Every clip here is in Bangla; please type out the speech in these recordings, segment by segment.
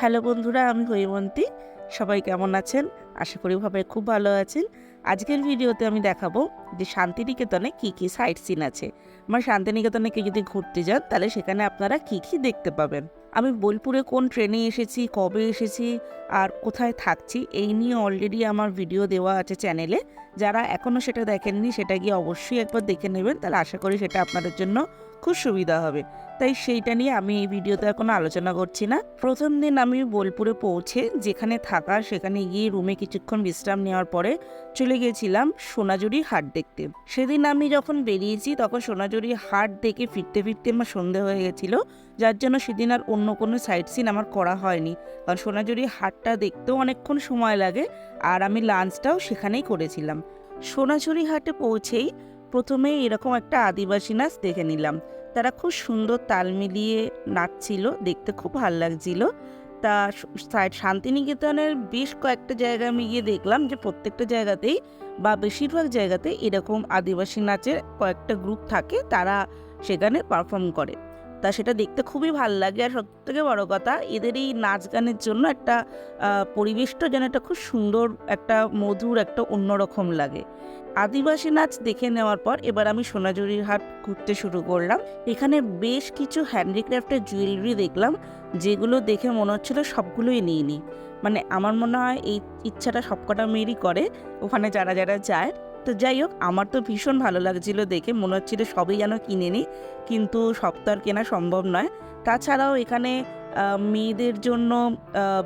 হ্যালো বন্ধুরা, আমি হৈমন্তী। সবাই কেমন আছেন? আশা করি ভাবে খুব ভালো আছেন। আজকের ভিডিওতে আমি দেখাবো যে শান্তিনিকেতনে কী কী সাইট সিন আছে। আমার শান্তিনিকেতনে কেউ যদি ঘুরতে যান, তাহলে সেখানে আপনারা কী কী দেখতে পাবেন? আমি বোলপুরে কোন ট্রেনে এসেছি, কবে এসেছি, আর কোথায় থাকছি, এই নিয়ে অলরেডি আমার ভিডিও দেওয়া আছে চ্যানেলে যারা এখনও সেটা দেখেননি, সেটা গিয়ে অবশ্যই একবার দেখে নেবেন। তাহলে আশা করি সেটা আপনাদের জন্য খুব সুবিধা হবে। তাই সেইটা নিয়ে আমি এই ভিডিওতে কোনো আলোচনা করছি না। প্রথম দিন আমি বোলপুরে পৌঁছে যেখানে থাকা সেখানে গিয়ে রুমে কিছুক্ষণ বিশ্রাম নেওয়ার পরে চলে গিয়েছিলাম সোনাঝুরি হাট দেখতে। সেদিন আমি যখন বেরিয়েছি তখন সোনাঝুরি হাট দেখে ফিরতে ফিরতে আমার সন্ধে হয়ে গেছিল, যার জন্য সেদিন আর অন্য কোনো সাইট সিন আমার করা হয়নি। কারণ সোনাঝুরি হাটটা দেখতেও অনেকক্ষণ সময় লাগে আর আমি লাঞ্চটাও সেখানেই করেছিলাম। সোনাঝুরি হাটে পৌঁছেই প্রথমে এরকম একটা আদিবাসী নাচ দেখে নিলাম। তারা খুব সুন্দর তাল মিলিয়ে নাচছিল, দেখতে খুব ভালো লাগছিল। তা শান্তিনিকেতনের বেশ কয়েকটা জায়গা আমি গিয়ে দেখলাম যে প্রত্যেকটা জায়গাতেই বা বেশিরভাগ জায়গাতে এরকম আদিবাসী নাচের কয়েকটা গ্রুপ থাকে, তারা সেখানে পারফর্ম করে। তা সেটা দেখতে খুবই ভালো লাগে। আর সবথেকে বড় কথা, এদের এই নাচ গানের জন্য একটা পরিবেশটা যেন একটা খুব সুন্দর, একটা মধুর, একটা অন্যরকম লাগে। আদিবাসী নাচ দেখে নেওয়ার পর এবার আমি সোনাঝুরির হাট ঘুরতে শুরু করলাম। এখানে বেশ কিছু হ্যান্ডিক্রাফটের জুয়েলারি দেখলাম, যেগুলো দেখে মনে হচ্ছিল সবগুলোই নিয়ে নিই মানে আমার মনে হয় এই ইচ্ছাটা সবকটা মেয়েরই করে, ওখানে যারা যারা যায়। তো যাই হোক, আমার তো ভীষণ ভালো লাগছিল দেখে। মনে হচ্ছিল সবই যেন কিনে নিই, কিন্তু আর কেনা সম্ভব নয়। তাছাড়াও এখানে মেয়েদের জন্য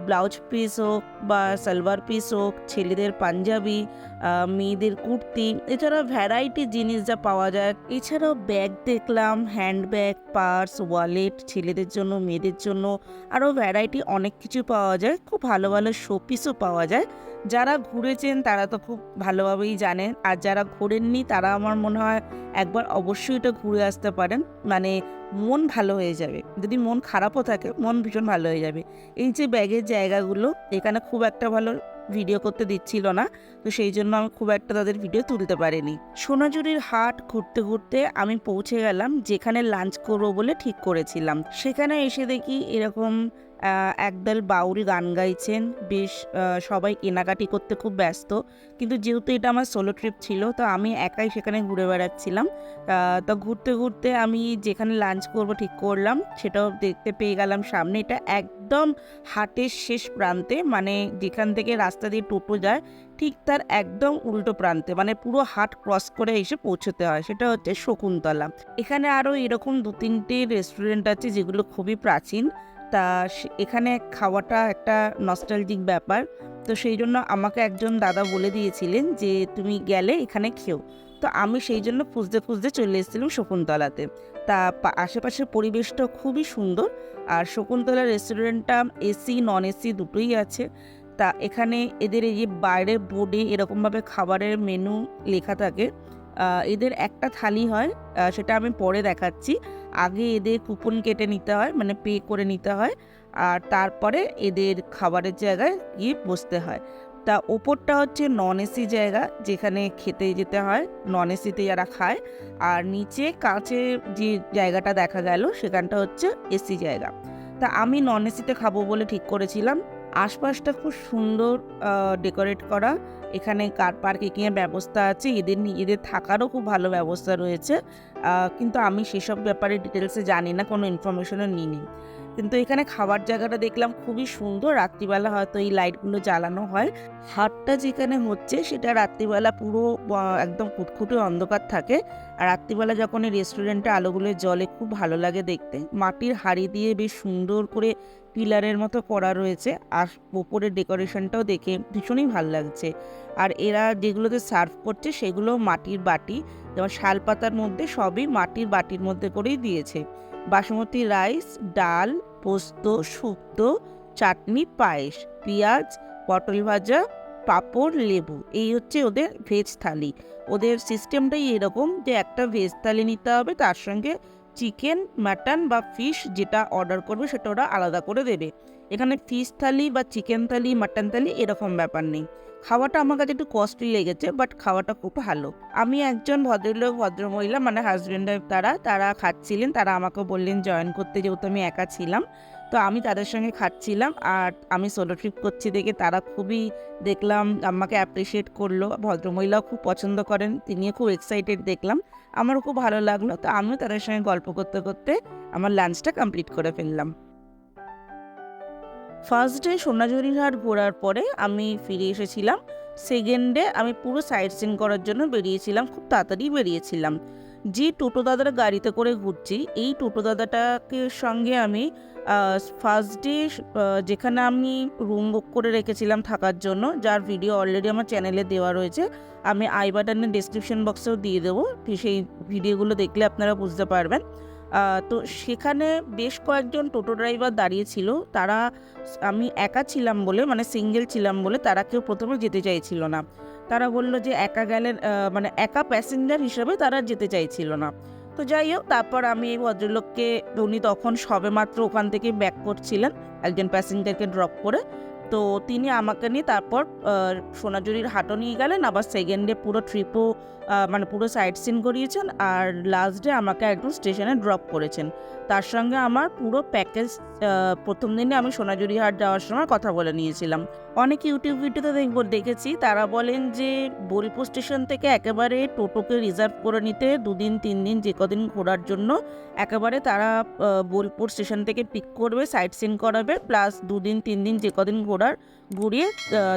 ব্লাউজ পিস হোক বা সালোয়ার পিস হোক, ছেলেদের পাঞ্জাবি মেয়েদের কুর্তি, এছাড়া ভ্যারাইটি জিনিস যা পাওয়া যায়। এছাড়াও ব্যাগ দেখলাম হ্যান্ড ব্যাগ পার্স ওয়ালেট ছেলেদের জন্য, মেয়েদের জন্য, আরও ভ্যারাইটি অনেক কিছু পাওয়া যায়। খুব ভালো ভালো শোপিসও পাওয়া যায়। যারা ঘুরেছেন, তারা তো খুব ভালোভাবেই জানেন। আর যারা ঘোরেননি, তারা আমার মনে হয় একবার অবশ্যই এটা ঘুরে আসতে পারেন। মানে মন ভালো হয়ে যাবে। যদি মন খারাপও থাকে, মন ভীষণ ভালো হয়ে যাবে। এই যে ব্যাগের জায়গাগুলো, এখানে খুব একটা ভালো ভিডিও করতে দিচ্ছিল না, তো সেই জন্য আমি খুব একটা তাদের ভিডিও তুলতে পারিনি। সোনাঝুরির হাট ঘুরতে ঘুরতে আমি পৌঁছে গেলাম, যেখানে লাঞ্চ করব বলে ঠিক করেছিলাম। সেখানে এসে দেখি এরকম একদল বাউল গান গাইছেন। বেশ সবাই কেনাকাটি করতে খুব ব্যস্ত। কিন্তু যেহেতু এটা আমার সোলো ট্রিপ ছিল, তো আমি একাই সেখানে ঘুরে বেড়াচ্ছিলাম। তো ঘুরতে ঘুরতে আমি যেখানে লাঞ্চ করব ঠিক করলাম, সেটাও দেখতে পেয়ে গেলাম সামনে। এটা একদম হাটের শেষ প্রান্তে মানে যেখান থেকে রাস্তা দিয়ে টোটো যায়, ঠিক তার একদম উল্টো প্রান্তে। মানে পুরো হাট ক্রস করে এসে পৌঁছতে হয়, সেটা হচ্ছে শকুন্তলা। এখানে আরও এরকম দু তিনটে রেস্টুরেন্ট আছে যেগুলো খুবই প্রাচীন। তা এখানে খাওয়াটা একটা নস্টালজিক ব্যাপার। তো সেই জন্য আমাকে একজন দাদা বলে দিয়েছিলেন যে, তুমি গেলে এখানে খেও। তো আমি সেই জন্য খুঁজতে খুঁজতে চলে এসেছিলাম শকুন্তলাতে। তা আশেপাশের পরিবেশটা খুবই সুন্দর। আর শকুন্তলা রেস্টুরেন্টটা এসি নন এসি দুটোই আছে। তা এখানে এদের এই যে বাইরের বোর্ডে এরকমভাবে খাবারের মেনু লেখা থাকে। এদের একটা থালি হয়। সেটা আমি পরে দেখাচ্ছি। আগে এদের কুপন কেটে নিতে হয় মানে পে করে নিতে হয়। আর তারপরে এদের খাবারের জায়গায় গিয়ে বসতে হয়। তা ওপরটা হচ্ছে নন এসি জায়গা, যেখানে খেতে যেতে হয় নন এসিতে যারা খায়। আর নিচে কাছে যে জায়গাটা দেখা গেল, সেখানটা হচ্ছে এসি জায়গা। তা আমি নন এসিতে খাব বলে ঠিক করেছিলাম। আশপাশটা খুব সুন্দর ডেকোরেট করা। এখানে কার পার্কিংয়ের ব্যবস্থা আছে, এদের নিজেদের থাকারও খুব ভালো ব্যবস্থা রয়েছে। কিন্তু আমি সেসব ব্যাপারে ডিটেলসে জানি না, কোনো ইনফরমেশনও নিইনি। কিন্তু এখানে খাবার জায়গাটা দেখলাম খুবই সুন্দর, রাত্রিবেলা হয়তো এই লাইটগুলো জ্বালানো হয়। হাটটা যেখানে হচ্ছে সেটা রাত্রিবেলা পুরো একদম কুটকুটে অন্ধকার থাকে। আর রাত্রিবেলা যখন এই রেস্টুরেন্টে আলোগুলো জলে খুব ভালো লাগে দেখতে, মাটির হাড়ি দিয়ে বেশ সুন্দর করে পিলারের মতো করা রয়েছে আর ওপরের ডেকোরেশনটাও দেখে ভীষণই ভালো লাগছে। আর এরা যেগুলোতে সার্ভ করছে সেগুলো মাটির বাটি, যেমন শালপাতার মধ্যে সবই মাটির বাটির মধ্যে করেই দিয়েছে। বাসমতি রাইস, ডাল, পোস্ত, শুক্তো, চাটনি, পায়েস, পেঁয়াজ, পটল ভাজা, পাঁপড়, লেবু, এই হচ্ছে ওদের ভেজ থালি। ওদের সিস্টেমটাই এরকম যে একটা ভেজ থালি নিতে হবে, তার সঙ্গে চিকেন, মাটন বা ফিশ যেটা অর্ডার করবে সেটা ওরা আলাদা করে দেবে। এখানে ফিশ থালি বা চিকেন থালি, মাটন থালি এরকম ব্যাপার নেই। খাওয়াটা আমার কাছে একটু কস্টলি লেগেছে বাট খাওয়াটা খুব ভালো। আমি একজন ভদ্রলোক ভদ্রমহিলা মানে হাজব্যান্ডের তারা তারা খাচ্ছিলেন, তারা আমাকে বললেন জয়েন করতে যেহেতু আমি একা ছিলাম, তো আমি তাদের সঙ্গে খাচ্ছিলাম আর আমি সোলো ট্রিপ করছি দেখে তারা খুবই দেখলাম, আমাকে অ্যাপ্রিসিয়েট করল। ভদ্রমহিলাও খুব পছন্দ করেন, তিনিও খুব এক্সাইটেড দেখলাম। আমারও খুব ভালো লাগল, তো আমিও তাদের সঙ্গে গল্প করতে করতে আমার লাঞ্চটা কমপ্লিট করে ফেললাম। ফার্স্ট ডে সোনাঝুরিঘাট ঘোরার পরে আমি ফিরে এসেছিলাম। সেকেন্ড ডে আমি পুরো সাইট সিন করার জন্য বেরিয়েছিলাম, খুব তাড়াতাড়ি বেরিয়েছিলাম। যে টোটো দাদার গাড়িতে করে ঘুরছি, এই টোটো দাদাটাকে সঙ্গে আমি ফার্স্ট ডে যেখানে আমি রুম বুক করে রেখেছিলাম থাকার জন্য, যার ভিডিও অলরেডি আমার চ্যানেলে দেওয়া রয়েছে, আমি আই বাটনের ডিসক্রিপশন বক্সেও দিয়ে দেবো সেই ভিডিওগুলো দেখলে আপনারা বুঝতে পারবেন। তো সেখানে বেশ কয়েকজন টোটো ড্রাইভার দাঁড়িয়ে ছিল, তারা আমি একা ছিলাম বলে মানে সিঙ্গেল ছিলাম বলে তারা কেউ প্রথমে যেতে চাইছিল না। তারা বলল যে একা গেলেন মানে একা প্যাসেঞ্জার হিসেবে তারা যেতে চাইছিল না। তো যাই হোক, তারপর আমি এই ভদ্রলোককে, উনি তখন সবেমাত্র ওখান থেকে ব্যাক করছিলেন, একজন প্যাসেঞ্জারকে ড্রপ করে। তো তিনি আমাকে নিয়ে তারপর সোনাঝুরির হাটও নিয়ে গেলেন, আবার সেকেন্ড ডে পুরো ট্রিপও মানে পুরো সাইট সিন করিয়েছেন আর লাস্ট ডে আমাকে একদম স্টেশনে ড্রপ করেছেন। তার সঙ্গে আমার পুরো প্যাকেজ প্রথম দিনে আমি সোনাঝুরি হাট যাওয়ার সময় কথা বলে নিয়েছিলাম। অনেক ইউটিউব ভিডিওতে দেখব, দেখেছি, তারা বলেন যে বোলপুর স্টেশন থেকে একেবারে টোটোকে রিজার্ভ করে নিতে দুদিন তিন দিন যে কদিন ঘোরার জন্য একেবারে তারা বোলপুর স্টেশন থেকে পিক করবে সাইট সিন করাবে প্লাস দুদিন তিন দিন যে কদিন ঘোরার ঘুরিয়ে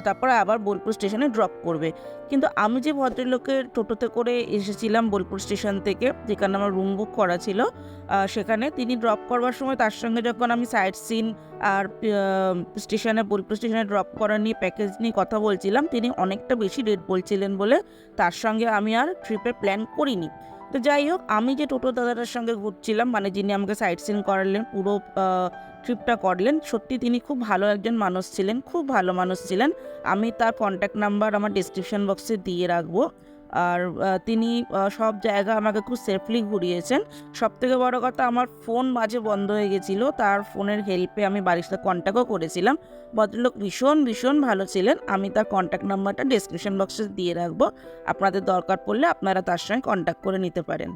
তারপরে আবার বোলপুর স্টেশনে ড্রপ করবে। কিন্তু আমি যে ভদ্রলোকের টোটোতে করে এসেছিলাম বোলপুর স্টেশন থেকে, যেখানে আমার রুম বুক করা ছিল সেখানে তিনি ড্রপ করবার সময় তার সঙ্গে যখন আমি সাইট সিন আর স্টেশনে বোলপুর স্টেশনে ড্রপ করা নিয়ে প্যাকেজ নিয়ে কথা বলছিলাম, তিনি অনেকটা বেশি রেট বলছিলেন বলে তার সঙ্গে আমি আর ট্রিপের প্ল্যান করিনি। তো যাই হোক, আমি যে টোটো দাদাটার সঙ্গে ঘুরছিলাম মানে যিনি আমাকে সাইট সিন করালেন, পুরো ট্রিপটা করলেন। সত্যি তিনি খুব ভালো একজন মানুষ ছিলেন, খুব ভালো মানুষ ছিলেন। আমি তার কন্ট্যাক্ট নাম্বার আমার ডিসক্রিপশন বক্সে দিয়ে রাখব। আর তিনি সব জায়গা আমাকে খুব সেফলি ঘুরিয়েছেন। সব থেকে বড় কথা আমার ফোন মাঝে বন্ধ হয়ে গেছিল। তার ফোনের হেল্পে আমি বাড়ির সাথে কন্ট্যাক্টও করেছিলাম। ভদ্রলোক ভীষণ ভীষণ ভালো ছিলেন। আমি তার কন্ট্যাক্ট নাম্বারটা ডিসক্রিপশন বক্সে দিয়ে রাখব। আপনাদের দরকার পড়লে আপনারা তার সঙ্গে কন্ট্যাক্ট করে নিতে পারেন।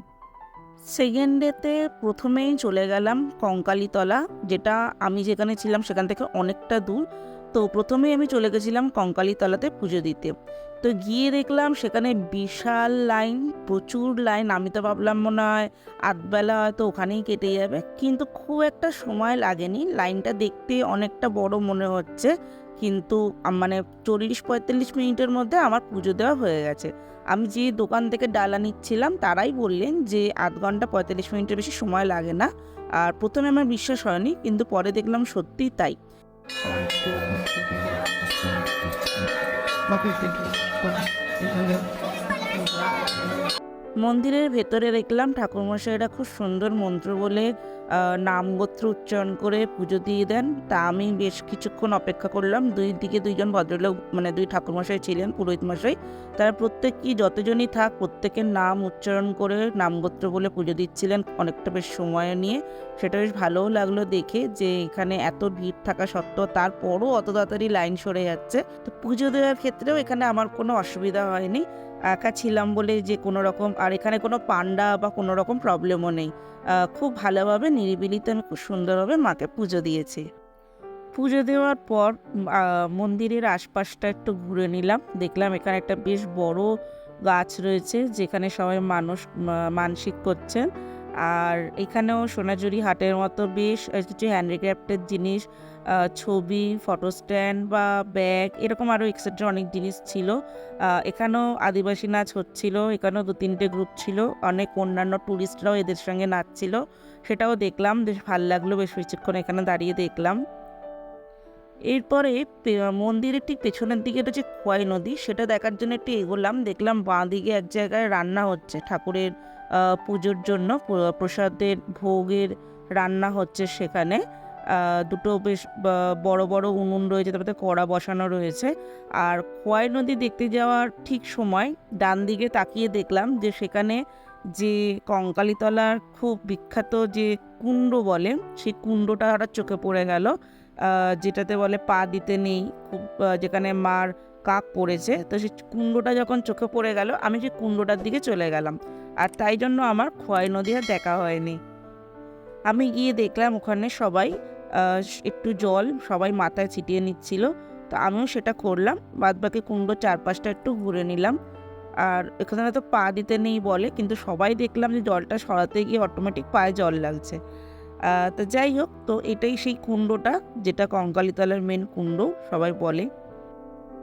সেকেন্ড ডেতে প্রথমেই চলে গেলাম কঙ্কালীতলা, যেটা আমি যেখানে ছিলাম সেখান থেকে অনেকটা দূর। তো প্রথমেই আমি চলে গেছিলাম কঙ্কালীতলাতে পুজো দিতে। তো গিয়ে দেখলাম সেখানে বিশাল লাইন, প্রচুর লাইন। আমি তো ভাবলাম মনে হয় আধবেলা হয়তো ওখানেই কেটে যাবে। কিন্তু খুব একটা সময় লাগেনি। লাইনটা দেখতে অনেকটা বড় মনে হচ্ছে। কিন্তু মানে চল্লিশ পঁয়তাল্লিশ মিনিটের মধ্যে আমার পুজো দেওয়া হয়ে গেছে। আমি যে দোকান থেকে ডালা নিচ্ছিলাম, তারাই বললেন যে আধ ঘণ্টা পঁয়তাল্লিশ মিনিটের বেশি সময় লাগে না। আর প্রথমে আমার বিশ্বাস হয়নি, কিন্তু পরে দেখলাম সত্যিই তাই। মন্দিরের ভেতরে দেখলাম ঠাকুরমশাইরা খুব সুন্দর মন্ত্র বলে আহ, নামগোত্র উচ্চারণ করে পুজো দিয়ে দেন। তা আমি বেশ কিছুক্ষণ অপেক্ষা করলাম। দুই দিকে দুইজন ভদ্রলোক মানে দুই ঠাকুরমশাই ছিলেন পুরোহিত মশাই। তারা প্রত্যেকই যতজনই থাক প্রত্যেকের নাম উচ্চারণ করে নামগোত্র বলে পুজো দিচ্ছিলেন অনেকটা বেশ সময় নিয়ে। সেটা বেশ ভালোও লাগল দেখে যে এখানে এত ভিড় থাকা সত্ত্বেও তারপরও অত তাড়াতাড়ি লাইন সরে যাচ্ছে। তো পুজো দেওয়ার ক্ষেত্রেও এখানে আমার কোনো অসুবিধা হয়নি। একা ছিলাম বলে যে কোনো রকম আর এখানে কোনো পান্ডা বা কোনো রকম প্রবলেমও নেই। খুব ভালোভাবে নিরিবিলিতে আমি খুব সুন্দরভাবে মাকে পুজো দিয়েছি। পুজো দেওয়ার পর মন্দিরের আশপাশটা একটু ঘুরে নিলাম। দেখলাম এখানে একটা বেশ বড় গাছ রয়েছে, যেখানে সবাই মানুষ মানসিক করছেন। আর এখানেও সোনাঝুরি হাটের মতো বেশ কিছু হ্যান্ডিক্রাফটের জিনিস ছবি ফটো স্ট্যান্ড বা ব্যাগ এরকম আরও এক্সেট্রা অনেক জিনিস ছিল। এখানেও আদিবাসী নাচ হচ্ছিল, এখানেও দু তিনটে গ্রুপ ছিল, অনেক অন্যান্য ট্যুরিস্টরাও এদের সঙ্গে নাচছিল, সেটাও দেখলাম, বেশ ভালো লাগল, বেশ কিছুক্ষণ এখানে দাঁড়িয়ে দেখলাম। এরপরে মন্দিরের ঠিক পেছনের দিকে রয়েছে খোয়াই নদী, সেটা দেখার জন্য একটু এগোলাম, দেখলাম বাঁ দিকে এক জায়গায় রান্না হচ্ছে, ঠাকুরের পুজোর জন্য প্রসাদের ভোগের রান্না হচ্ছে সেখানে। দুটো বেশ বড় বড় উনুন রয়েছে, তারপরে কড়া বসানো রয়েছে। আর খোয়াই নদী দেখতে যাওয়ার ঠিক সময় ডান দিকে তাকিয়ে দেখলাম যে সেখানে যে কঙ্কালীতলার খুব বিখ্যাত যে কুণ্ড বলে, সেই কুণ্ডটা হঠাৎ চোখে পড়ে গেল। যেটাতে বলে পা দিতে নেই, খুব যেখানে মার কাক পড়েছে, তো সেই কুণ্ডটা যখন চোখে পড়ে গেল, আমি সেই কুণ্ডটার দিকে চলে গেলাম। আর তাই জন্য আমার খোয়াই নদী আর দেখা হয়নি। আমি গিয়ে দেখলাম ওখানে সবাই একটু জল সবাই মাথায় ছিটিয়ে নিচ্ছিল, তো আমিও সেটা করলাম। বাদ বাকি কুণ্ড চারপাশটা একটু ঘুরে নিলাম। আর এখানে তো পা দিতে নেই বলে, কিন্তু সবাই দেখলাম যে জলটা সরাতে গিয়ে অটোমেটিক পায়ে জল লাগছে। তো যাই হোক, তো এটাই সেই কুণ্ডটা, যেটা কঙ্কালীতলার মেন কুণ্ড, সবাই বলে।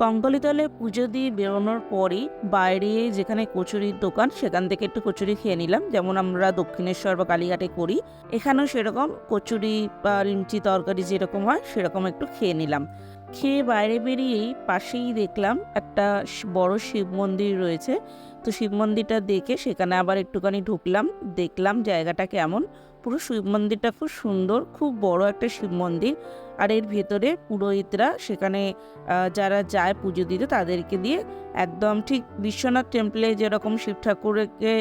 কঙ্কালীতলে পুজো দিয়ে বেরোনোর পরই বাইরে যেখানে কচুরির দোকান, সেখান থেকে একটু কচুরি খেয়ে নিলাম। যেমন আমরা দক্ষিণেশ্বর বা কালীঘাটে করি, এখানেও সেরকম কচুরি বা লিমচি তরকারি যেরকম হয়, সেরকম একটু খেয়ে নিলাম। খেয়ে বাইরে বেরিয়েই পাশেই দেখলাম একটা বড় শিব মন্দির রয়েছে। তো শিব মন্দিরটা দেখে সেখানে আবার একটুখানি ঢুকলাম, দেখলাম জায়গাটা কেমন। পুরো শিব মন্দিরটা খুব সুন্দর, খুব বড় একটা শিব মন্দির। আর এর ভেতরে পুরোহিতরা সেখানে যারা যায় পুজো দিতে তাদেরকে দিয়ে একদম ঠিক বিশ্বনাথ টেম্পলে যেরকম শিব ঠাকুরকে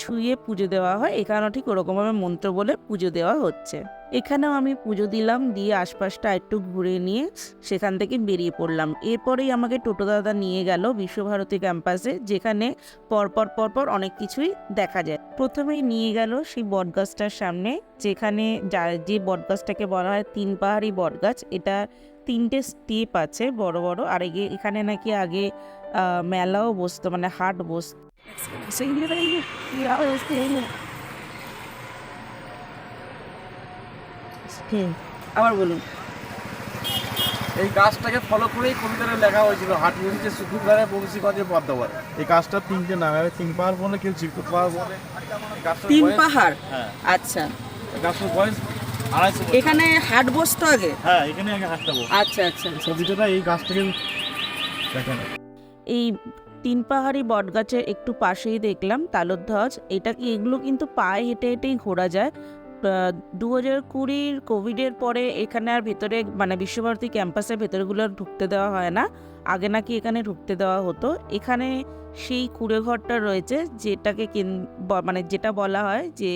ছুঁয়ে পুজো দেওয়া হয়, এখানেও ঠিক ওরকমভাবে মন্ত্র বলে পুজো দেওয়া হচ্ছে। এখানেও আমি পুজো দিলাম, দিয়ে আশপাশটা একটু ঘুরে নিয়ে সেখান থেকে বেরিয়ে পড়লাম। এরপরেই আমাকে টোটো দাদা নিয়ে গেল বিশ্বভারতী ক্যাম্পাসে, যেখানে পরপর পরপর অনেক কিছুই দেখা যায়। প্রথমেই নিয়ে গেল সেই বটগাছটার সামনে, যেখানে যা- যে বটগাছটাকে বলা হয় তিন পাহাড়ি বটগাছ, এটা তিনটে স্টেপ আছে বড় বড়, আর এখানে নাকি আগে মেলাও বসতো মানে হাট বসতো। আবার বলুন। এই গাছটাকে ফলো করেই কবিতাটা লেখা হয়েছিল হাট বংশীগঞ্জে পদ্মাবারে। এই গাছটার তিনটে নাম তিন পাহাড় বলে কেউ চিরকুট পাহাড় বলে। তিন পাহাড়? হ্যাঁ। আচ্ছা। গাছটার বয়স আড়াইশো বছর। এখানে হাট বসতো আগে? হ্যাঁ এখানে আগে হাটটা আচ্ছা আচ্ছা ছবিটা এই গাছটাকে দেখেন। এই তিন পাহাড়ি বটগাছের একটু পাশেই দেখলাম তালধ্বজ। এটা কি এগুলো কিন্তু পায়ে হেঁটে হেঁটেই ঘোরা যায়? দু হাজার কুড়ির কোভিডের পরে এখানে আর ভেতরে মানে বিশ্বভারতী ক্যাম্পাসের ভেতরগুলো ঢুকতে দেওয়া হয় না। আগে নাকি এখানে ঢুকতে দেওয়া হতো। এখানে সেই কুড়ে ঘরটা রয়েছে যেটাকে মানে যেটা বলা হয় যে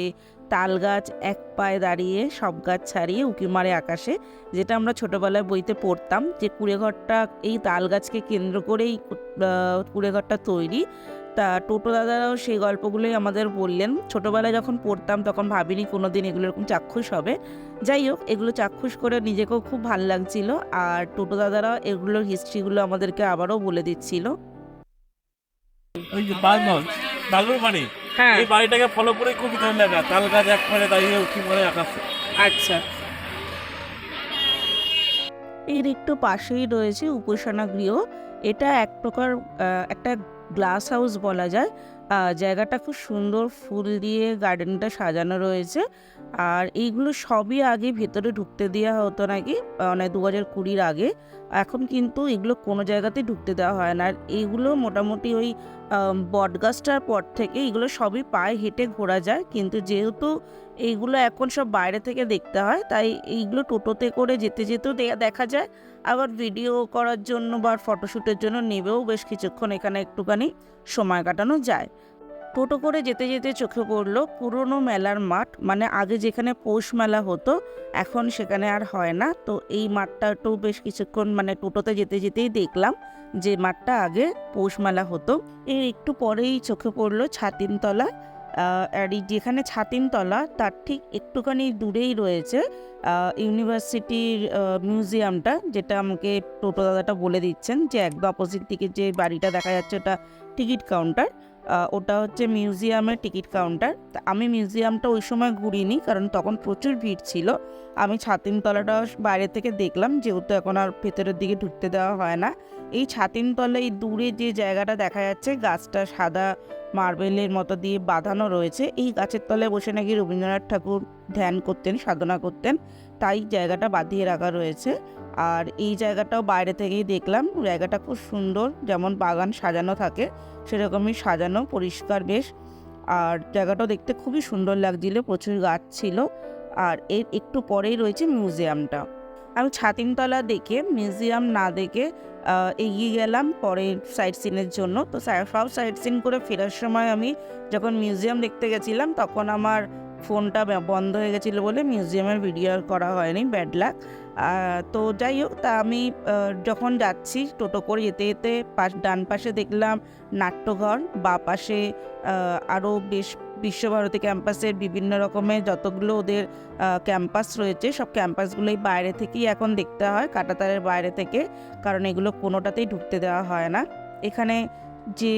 তাল গাছ এক পায়ে দাঁড়িয়ে সব গাছ ছাড়িয়ে উঁকি মারে আকাশে যেটা আমরা ছোটোবেলায় বইতে পড়তাম যে কুড়েঘরটা এই তাল গাছকে কেন্দ্র করেই আহ, কুড়েঘরটা তৈরি। তা টোটো দাদারাও সেই গল্পগুলোই আমাদের বললেন। ছোটবেলায় যখন পড়তাম তখন ভাবিনি কোনো দিন এগুলো এরকম চাক্ষুষ হবে। যাই হোক এগুলো চাক্ষুষ করে নিজেকেও খুব ভালো লাগছিল আর টোটো দাদারা এগুলোর হিস্ট্রিগুলো আমাদেরকে আবারও বলে দিচ্ছিল। ওই যে বাগনল বাগর বাড়ি? হ্যাঁ। এই বাড়িটাকে ফলো করে তাল গাছ এক পারে দাঁড়িয়ে উঠি মরে আকাশে। আচ্ছা। এর একটু পাশেই রয়েছে উপাসনা গৃহ। এটা এক প্রকার একটা গ্লাস হাউস বলা যায়। জায়গাটা খুব সুন্দর ফুল দিয়ে গার্ডেনটা সাজানো রয়েছে। আর এইগুলো সবই আগে ভেতরে ঢুকতে দেওয়া হতো নাকি? মানে দু হাজার কুড়ির আগে। এখন কিন্তু এগুলো কোনো জায়গাতেই ঢুকতে দেওয়া হয় না। আর এইগুলো মোটামুটি ওই বটগাছটার পর থেকে এগুলো সবই পায়ে হেঁটে ঘোরা যায়। কিন্তু যেহেতু এইগুলো এখন সব বাইরে থেকে দেখতে হয়, তাই এইগুলো টোটোতে করে যেতে যেতেও দেখা যায়। আবার ভিডিও করার জন্য বা ফটোশ্যুটের জন্য নেবেও বেশ কিছুক্ষণ এখানে একটুখানি সময় কাটানো যায়। টোটো করে যেতে যেতে চোখে পড়ল পুরনো মেলার মাঠ মানে আগে যেখানে পৌষ মেলা হতো, এখন সেখানে আর হয় না। তো এই মাঠটা একটু বেশ কিছুক্ষণ মানে টোটোতে যেতে যেতেই দেখলাম যে মাঠটা আগে পৌষ মেলা হতো। এর একটু পরেই চোখে পড়ল ছাতিমতলা আর যেখানে ছাতিমতলা তার ঠিক একটুখানি দূরেই রয়েছে ইউনিভার্সিটির মিউজিয়ামটা, যেটা আমাকে টোটো দাদাটা বলে দিচ্ছেন যে একদম অপোজিট দিকে যে বাড়িটা দেখা যাচ্ছে ওটা টিকিট কাউন্টার। ওটা হচ্ছে মিউজিয়ামের টিকিট কাউন্টার। তা আমি মিউজিয়ামটা ওই সময় ঘুরিনি, কারণ তখন প্রচুর ভিড় ছিল। আমি ছাতিমতলাটা বাইরে থেকে দেখলাম, যেহেতু এখন আর ভেতরের দিকে ঢুকতে দেওয়া হয় না। এই ছাতিমতলায় দূরে যে জায়গাটা দেখা যাচ্ছে, গাছটা সাদা মার্বেলের মতো দিয়ে বাঁধানো রয়েছে, এই গাছের তলায় বসে নাকি রবীন্দ্রনাথ ঠাকুর ধ্যান করতেন, সাধনা করতেন। তাই জায়গাটা বাঁধিয়ে রাখা রয়েছে। আর এই জায়গাটাও বাইরে থেকেই দেখলাম। জায়গাটা খুব সুন্দর, যেমন বাগান সাজানো থাকে, সেরকমই সাজানো, পরিষ্কার বেশ। আর জায়গাটাও দেখতে খুবই সুন্দর লাগছিল, প্রচুর গাছ ছিল। আর এর একটু পরেই রয়েছে মিউজিয়ামটা। আমি ছাতিমতলা দেখে, মিউজিয়াম না দেখে এগিয়ে গেলাম পরে সাইট সিনের জন্য। তো সব সাইট সিন করে ফেরার সময় আমি যখন মিউজিয়াম দেখতে গেছিলাম, তখন আমার ফোনটা বন্ধ হয়ে গেছিল বলে মিউজিয়ামের ভিডিও করা হয়নি ব্যাড লাক তো যাই হোক, তা আমি যখন যাচ্ছি টোটো করে যেতে যেতে পাশ, ডান পাশে দেখলাম নাট্যঘর, বা পাশে আরও বেশ বিশ্বভারতী ক্যাম্পাসের বিভিন্ন রকমের যতগুলো ওদের ক্যাম্পাস রয়েছে, সব ক্যাম্পাসগুলোই বাইরে থেকেই এখন দেখতে হয়, কাটাতারের বাইরে থেকে, কারণ এগুলো কোনোটাতেই ঢুকতে দেওয়া হয় না। এখানে যে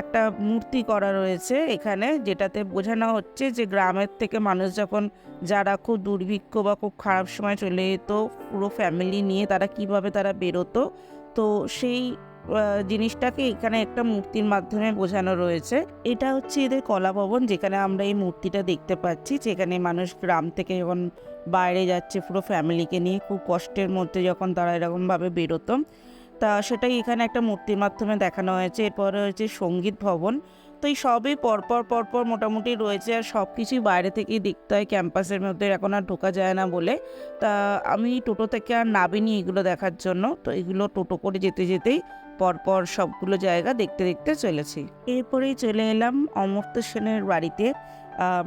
একটা মূর্তি করা রয়েছে এখানে, যেটাতে বোঝানো হচ্ছে যে গ্রামের থেকে মানুষ যখন যারা খুব দুর্ভিক্ষ বা খুব খারাপ সময় চলে যেত পুরো ফ্যামিলি নিয়ে তারা কীভাবে তারা বেরোতো, তো সেই জিনিসটাকে এখানে একটা মূর্তির মাধ্যমে বোঝানো রয়েছে। এটা হচ্ছে এদের কলা ভবন, যেখানে আমরা এই মূর্তিটা দেখতে পাচ্ছি, যেখানে মানুষ গ্রাম থেকে যখন বাইরে যাচ্ছে, পুরো ফ্যামিলিকে নিয়ে খুব কষ্টের মধ্যে যখন তারা এরকমভাবে বেরোতো। তা সেটাই এখানে একটা মূর্তির মাধ্যমে দেখানো হয়েছে। এরপরে হয়েছে সংগীত ভবন। তো এই সবই পরপর পরপর মোটামুটি রয়েছে আর সব কিছুই বাইরে থেকেই দেখতে হয় ক্যাম্পাসের মধ্যে। এখন আর ঢোকা যায় না বলে। তা আমি টোটো থেকে আর নাবিনি এগুলো দেখার জন্য। তো এগুলো টোটো করে যেতে যেতেই পরপর সবগুলো জায়গা দেখতে দেখতে চলেছি। এরপরেই চলে এলাম অমর্ত্য সেনের বাড়িতে।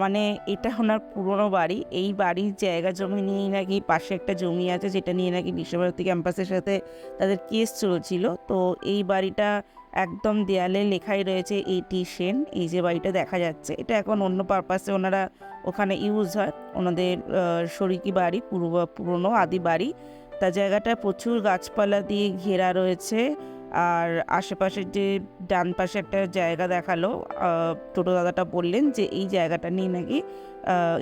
মানে এটা ওনার পুরনো বাড়ি। এই বাড়ির জায়গা জমি নিয়েই নাকি পাশে একটা জমি আছে, যেটা নিয়ে নাকি বিশ্বভারতী ক্যাম্পাসের সাথে তাদের কেস চলছিল। তো এই বাড়িটা একদম দেয়ালে লেখাই রয়েছে এটি সেন। এই যে বাড়িটা দেখা যাচ্ছে। এটা এখন অন্য পারপাসে ওনারা ওখানে ইউজ হয়। ওনাদের শরিকি বাড়ি পূর্ব পুরনো আদি বাড়ি। তা জায়গাটা প্রচুর গাছপালা দিয়ে ঘেরা রয়েছে। আর আশেপাশের যে ডান পাশে একটা জায়গা দেখাল টোটো দাদাটা বললেন যে এই জায়গাটা নিয়ে নাকি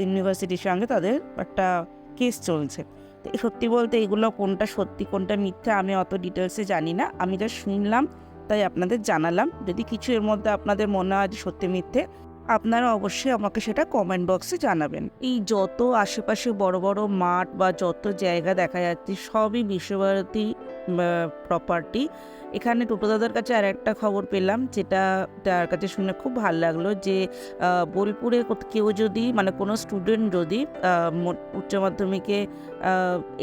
ইউনিভার্সিটির সঙ্গে তাদের একটা কেস চলছে। তো সত্যি বলতে এগুলো কোনটা সত্যি, কোনটা মিথ্যা আমি অত ডিটেলসে জানি না। আমি যা শুনলাম তাই আপনাদের জানালাম। যদি কিছু এর মধ্যে আপনাদের মনে হয় সত্যি মিথ্যে, আপনারা অবশ্যই আমাকে সেটা কমেন্ট বক্সে জানাবেন। এই যত আশেপাশে বড় বড় মাঠ বা যত জায়গা দেখা যাচ্ছে, সবই বিশ্বভারতী প্রপার্টি এখানে টোটো দাদার কাছে আর একটা খবর পেলাম, যেটা তার কাছে শুনে খুব ভালো লাগল যে বোলপুরে কেউ যদি মানে কোনো স্টুডেন্ট যদি উচ্চ মাধ্যমিকে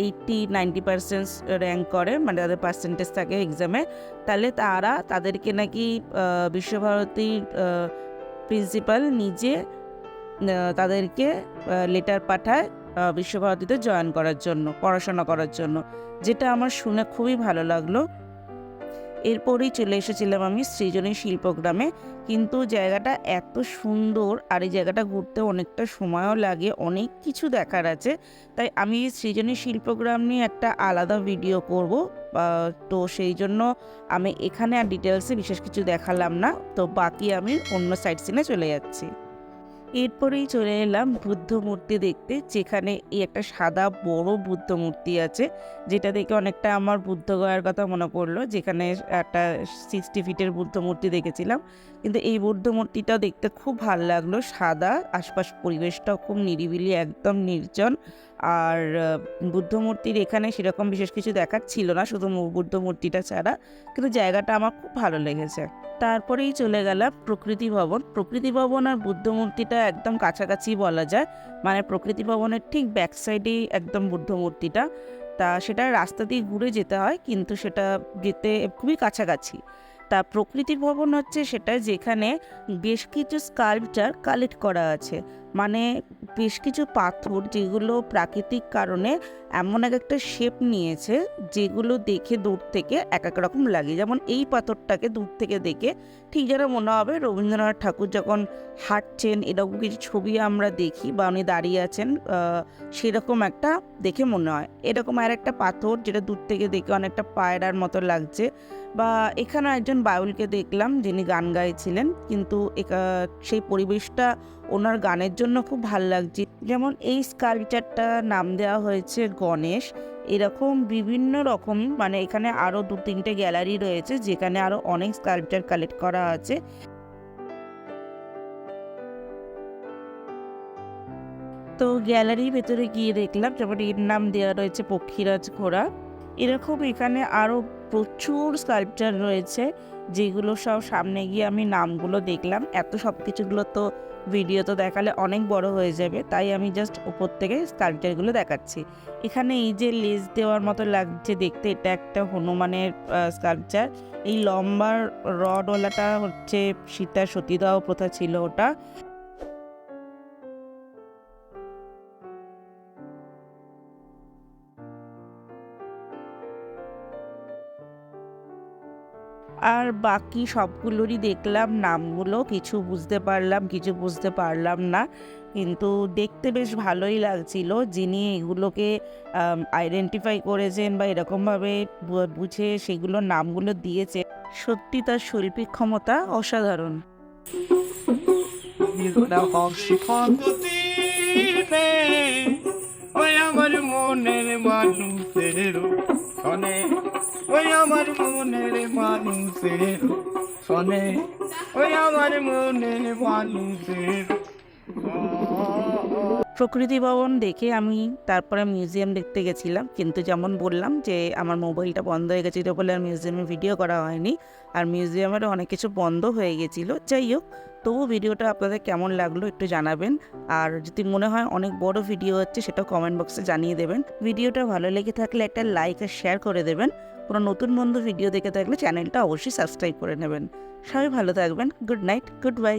এইটটি নাইনটি পার্সেন্ট র্যাঙ্ক করে মানে তাদের পার্সেন্টেজ থাকে এক্সামে তাহলে তারা তাদেরকে নাকি বিশ্বভারতীর প্রিন্সিপাল নিজে তাদেরকে লেটার পাঠায়। বিশ্বভারতীতে জয়েন করার জন্য, পড়াশোনা করার জন্য, যেটা আমার শুনে খুবই ভালো লাগল। এরপরেই চলে এসেছিলাম আমি সৃজনী শিল্পগ্রামে কিন্তু জায়গাটা এত সুন্দর আর এই জায়গাটা ঘুরতে অনেকটা সময়ও লাগে, অনেক কিছু দেখার আছে। তাই আমি সৃজনী শিল্পগ্রাম নিয়ে একটা আলাদা ভিডিও করব তো সেই জন্য আমি এখানে আর ডিটেলসে বিশেষ কিছু দেখালাম না, তো বাকি আমি অন্য সাইড সিনে চলে যাচ্ছি। এরপরেই চলে এলাম বুদ্ধ মূর্তি দেখতে, যেখানে এই একটা সাদা বড় বুদ্ধ মূর্তি আছে, যেটা দেখে অনেকটা আমার বুদ্ধ গয়ার কথা মনে পড়ল, যেখানে একটা সিক্সটি ফিটের বুদ্ধ মূর্তি দেখেছিলাম। কিন্তু এই বুদ্ধ মূর্তিটাও দেখতে খুব ভালো লাগল, সাদা, আশপাশ পরিবেশটাও খুব নিরিবিলি, একদম নির্জন। আর বুদ্ধ মূর্তির এখানে সেরকম বিশেষ কিছু দেখার ছিল না, শুধু বুদ্ধ মূর্তিটা ছাড়া। কিন্তু জায়গাটা আমার খুব ভালো লেগেছে। তারপরেই চলে গেলাম প্রকৃতি ভবন। প্রকৃতি ভবন আর বুদ্ধ মূর্তিটা একদম কাছাকাছি বলা যায়। মানে প্রকৃতি ভবনের ঠিক ব্যাক সাইডেই একদম বুদ্ধ মূর্তিটা। তা সেটা রাস্তা দিয়ে ঘুরে যেতে হয়, কিন্তু সেটা যেতে খুবই কাছাকাছি। তা প্রকৃতি ভবন হচ্ছে সেটা যেখানে বেশ কিছু স্কাল্পচার কালেক্ট করা আছে। মানে বেশ কিছু পাথর যেগুলো প্রাকৃতিক কারণে এমন এক একটা শেপ নিয়েছে যেগুলো দেখে দূর থেকে এক এক রকম লাগে। যেমন এই পাথরটাকে দূর থেকে দেখে ঠিক যেন মনে হবে রবীন্দ্রনাথ ঠাকুর যখন হাঁটছেন, এরকম কিছু ছবি আমরা দেখি বা উনি দাঁড়িয়ে আছেন সেরকম একটা দেখে মনে হয়। এরকম আর একটা পাথর যেটা দূর থেকে দেখে অনেকটা পায়রার মতো লাগছে। বা এখানে একজন বাউলকে দেখলাম যিনি গান গাইছিলেন, কিন্তু সেই পরিবেশটা ওনার গানের জন্য খুব ভালো লাগছে। যেমন এই স্কাল্পচারটা নাম দেওয়া হয়েছে গণেশ, এরকম বিভিন্ন রকম মানে এখানে আরও দু তিনটে গ্যালারি রয়েছে, যেখানে আরও অনেক স্কাল্পচার কালেক্ট করা আছে। তো গ্যালারির ভেতরে গিয়ে দেখলাম যেমন এর নাম দেওয়া রয়েছে পক্ষীরাজ ঘোড়া। এরকম এখানে আরও প্রচুর স্কাল্পচার রয়েছে, যেগুলো সব সামনে গিয়ে আমি নামগুলো দেখলাম। এত সব কিছুগুলো তো ভিডিও তো দেখালে অনেক বড় হয়ে যাবে, তাই আমি জাস্ট উপর থেকে স্কাল্পচারগুলো দেখাচ্ছি। এখানে এই যে লেজ দেওয়ার মতো লাগছে দেখতে, এটা একটা হনুমানের স্কাল্পচার এই লম্বা রডওয়ালাটা হচ্ছে সীতা সতীদাহ প্রথা ছিল ওটা। আর বাকি সবগুলোরই দেখলাম, নামগুলো কিছু বুঝতে পারলাম, কিছু বুঝতে পারলাম না। কিন্তু দেখতে বেশ ভালোই লাগছিল যিনি এগুলোকে আইডেন্টিফাই করেছেন বা এরকমভাবে বুঝে সেগুলোর নামগুলো দিয়েছে সত্যি তার শৈল্পিক ক্ষমতা অসাধারণ। মনের মানুষের শোনে প্রকৃতি ভবন দেখে আমি তারপরে মিউজিয়াম দেখতে গেছিলাম, কিন্তু যেমন বললাম যে আমার মোবাইলটা বন্ধ হয়ে গেছিল বলে আর মিউজিয়ামে ভিডিও করা হয়নি। আর মিউজিয়ামেরও অনেক কিছু বন্ধ হয়ে গেছিল। যাই হোক তবু ভিডিওটা আপনাদের কেমন লাগল একটু জানাবেন। আর যদি মনে হয় অনেক বড় ভিডিও হচ্ছে সেটা কমেন্ট বক্সে জানিয়ে দেবেন। ভিডিওটা ভালো লেগে থাকলে একটা লাইক আর শেয়ার করে দেবেন। কোনো নতুন বন্ধু ভিডিও দেখে থাকলে চ্যানেলটা অবশ্যই সাবস্ক্রাইব করে নেবেন। সবাই ভালো থাকবেন। Good night good bye